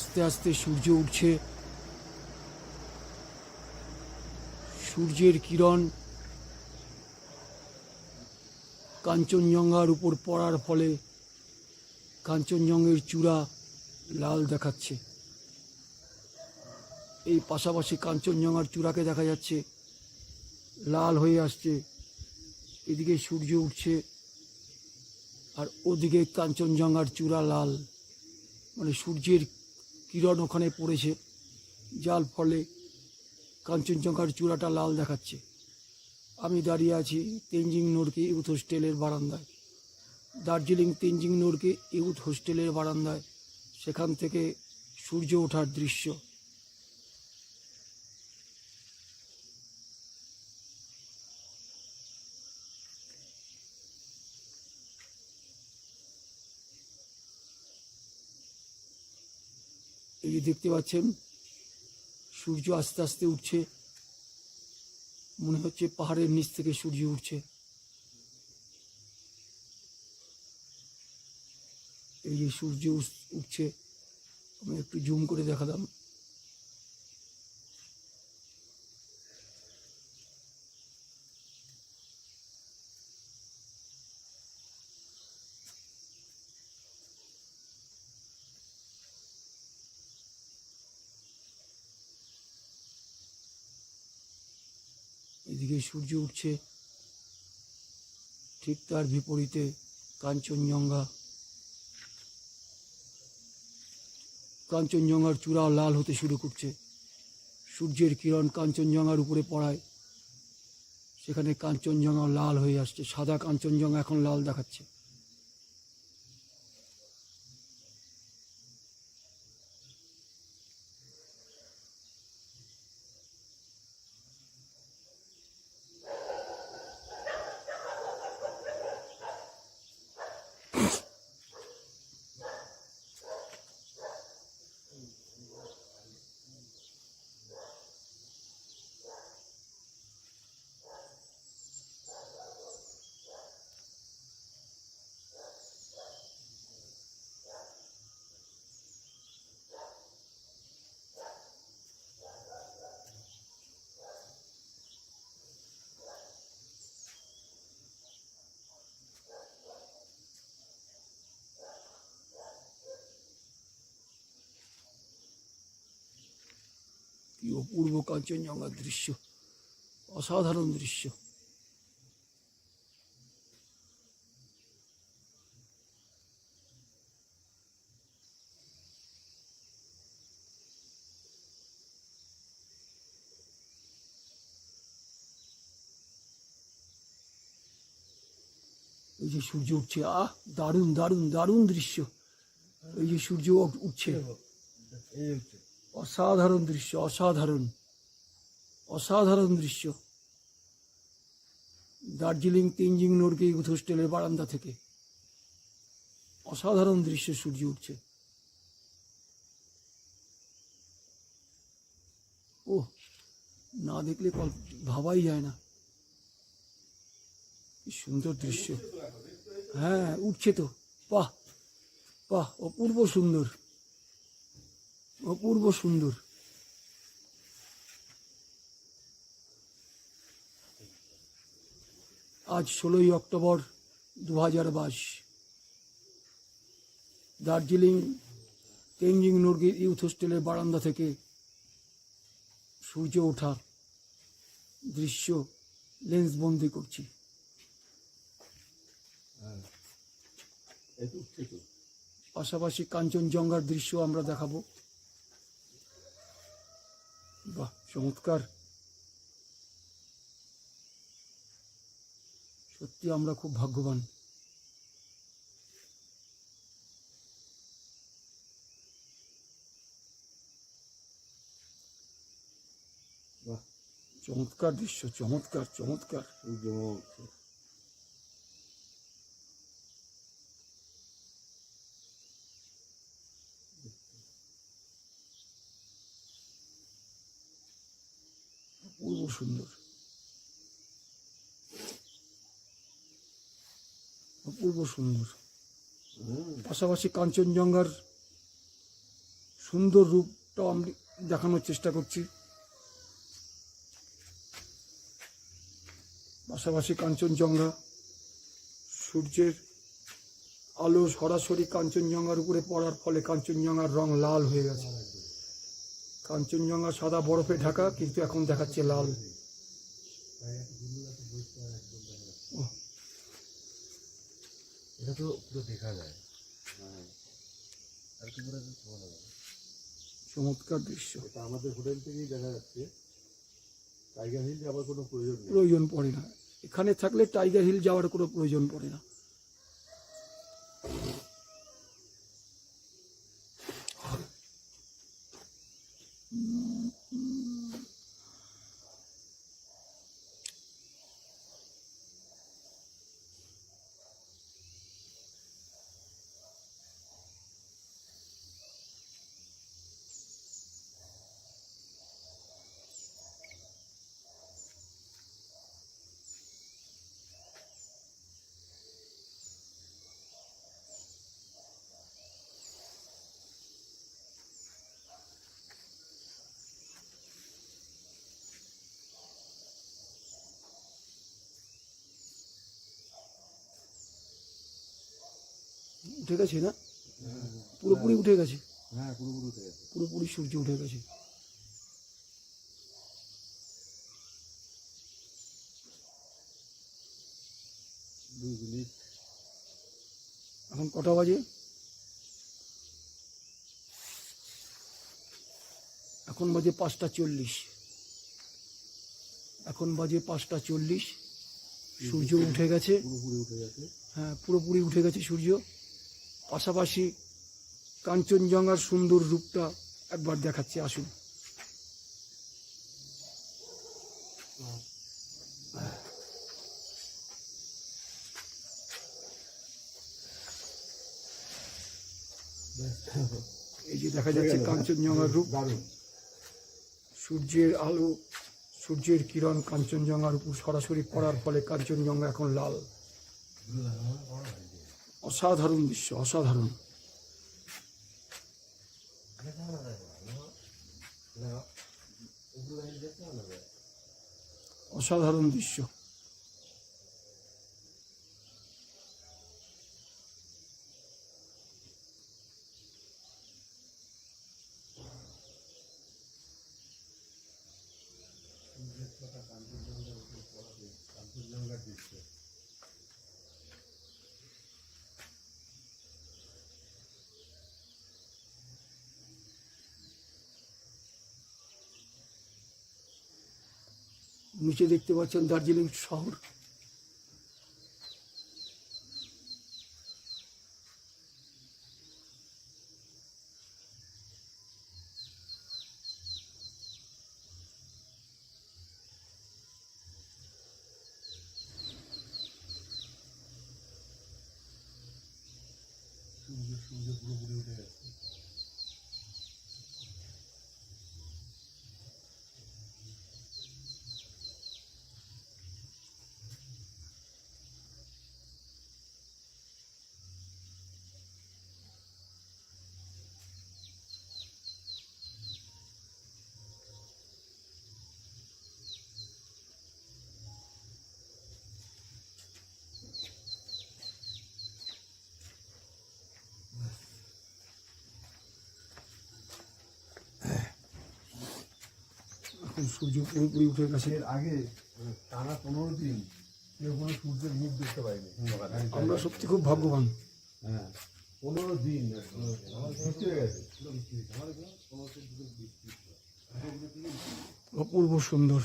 আস্তে আস্তে সূর্য উঠছে। সূর্যের কিরণ কাঞ্চনজঙ্ঘার উপর পড়ার ফলে কাঞ্চনজঙ্ঘের চূড়া লাল দেখাচ্ছে। এই পাশাপাশি কাঞ্চনজঙ্ঘার চূড়াকে দেখা যাচ্ছে, লাল হয়ে আসছে। এদিকে সূর্য উঠছে আর ওদিকে কাঞ্চনজঙ্ঘার চূড়া লাল। মানে সূর্যের কিরণ ওখানে পড়েছে, যার ফলে কাঞ্চনজঙ্ঘার চূড়াটা লাল দেখাচ্ছে। আমি দাঁড়িয়ে আছি তেঞ্জিং নোরকে ইউথ হোস্টেলের বারান্দায়। দার্জিলিং তেনজিং নোরকে ইউথ হোস্টেলের বারান্দায়। সেখান থেকে সূর্য ওঠার দৃশ্য। এই যে দেখতে পাচ্ছেন, সূর্য আস্তে আস্তে উঠছে। মনে হচ্ছে পাহাড়ের নিচ থেকে সূর্য উঠছে। এই যে সূর্য উঠছে। আমি একটু জুম করে দেখালাম। এদিকে সূর্য উঠছে। ঠিক তার বিপরীতে কাঞ্চনজঙ্ঘা। কাঞ্চনজঙ্ঘার চূড়া লাল হতে শুরু করছে। সূর্যের কিরণ কাঞ্চনজঙ্ঘার উপরে পড়ায়। সেখানে কাঞ্চনজঙ্ঘা লাল হয়ে আসছে। সাদা কাঞ্চনজঙ্ঘা এখন লাল দেখাচ্ছে। 요 우르보 깐쩐 양가 들이시오. 아, 사사람 들이시오. 이제 슈지 옥체 아 나름 나름 나름 들이시오. 이제 휴지 없지. 예, 없지. অসাধারণ দৃশ্য, অসাধারণ অসাধারণ দৃশ্য। দার্জিলিং তেনজিং নোরকে ইউথ হোস্টেলের বারান্দা থেকে। অসাধারণ দৃশ্য সূর্য উঠছে। ও না দেখলে ভাবাই যায় না। কি সুন্দর দৃশ্য। হ্যাঁ উঠছে তো। বাহ বাহ, অপূর্ব সুন্দর। অপূর্ব সুন্দর। আজ ষোলোই অক্টোবর দু হাজার বাইশ দার্জিলিং তেনজিং নর্গির ইউথ হোস্টেলের বারান্দা থেকে সূর্য ওঠা দৃশ্য লেন্স বন্দি করছি। পাশাপাশি কাঞ্চনজঙ্ঘার দৃশ্য আমরা দেখাবো। বাহ চমৎকার। সত্যি আমরা খুব ভাগ্যবান। চমৎকার দৃশ্য চমৎকার চমৎকার। অপূর্ব সুন্দর। অপূর্ব সুন্দর। পাশাপাশি কাঞ্চনজঙ্ঘার সুন্দর রূপটাও আমি দেখানোর চেষ্টা করছি। পাশাপাশি কাঞ্চনজঙ্ঘা সূর্যের আলো সরাসরি কাঞ্চনজঙ্ঘার উপরে পড়ার ফলে কাঞ্চনজঙ্ঘার রং লাল হয়ে গেছে। কাঞ্চনজঙ্ঘা সাদা বরফে ঢাকা কিন্তু এখন দেখাচ্ছে লাল। এটা তো পুরো দেখা যায়। আর কি করে চমৎকার দৃশ্য। এটা আমাদের হোটেল থেকেই দেখা যাচ্ছে। টাইগার হিল যাওয়ার কোনো প্রয়োজন প্রয়োজন পড়ে না। এখানে থাকলে টাইগার হিল যাওয়ার কোনো প্রয়োজন পড়ে না। উঠে গেছে না? পুরোপুরি উঠে গেছে? হ্যাঁ পুরোপুরি উঠে গেছে। পুরোপুরি সূর্য উঠে গেছে। দুই মিনিট। এখন কটা বাজে? এখন বাজে পাঁচটা চল্লিশ। এখন বাজে পাঁচটা চল্লিশ। সূর্য উঠে গেছে। পুরোপুরি উঠে গেছে। হ্যাঁ পুরোপুরি উঠে গেছে সূর্য। পাশাপাশি কাঞ্চনজঙ্ঘার সুন্দর রূপটা একবার দেখাচ্ছে আসুন। এই যে দেখা যাচ্ছে কাঞ্চনজঙ্ঘার রূপ। সূর্যের আলো সূর্যের কিরণ কাঞ্চনজঙ্ঘার উপর সরাসরি পড়ার ফলে কাঞ্চনজঙ্ঘা এখন লাল। অসাধারণ দৃশ্য অসাধারণ। অসাধারণ দৃশ্য। নিচে দেখতে পাচ্ছেন দার্জিলিং শহর। সূর্য সূর্য পুরোপুরি উঠে গেছে। সূর্য পুরোপুরি উঠে গেছে। এর আগে মানে টানা পনেরো দিন কেউ কোনো সূর্যের মুখ দেখতে পাইনি আমরা সত্যি খুব ভাগ্যবান। হ্যাঁ পনেরো দিন বৃষ্টি হয়ে গেছে। অপূর্ব সুন্দর।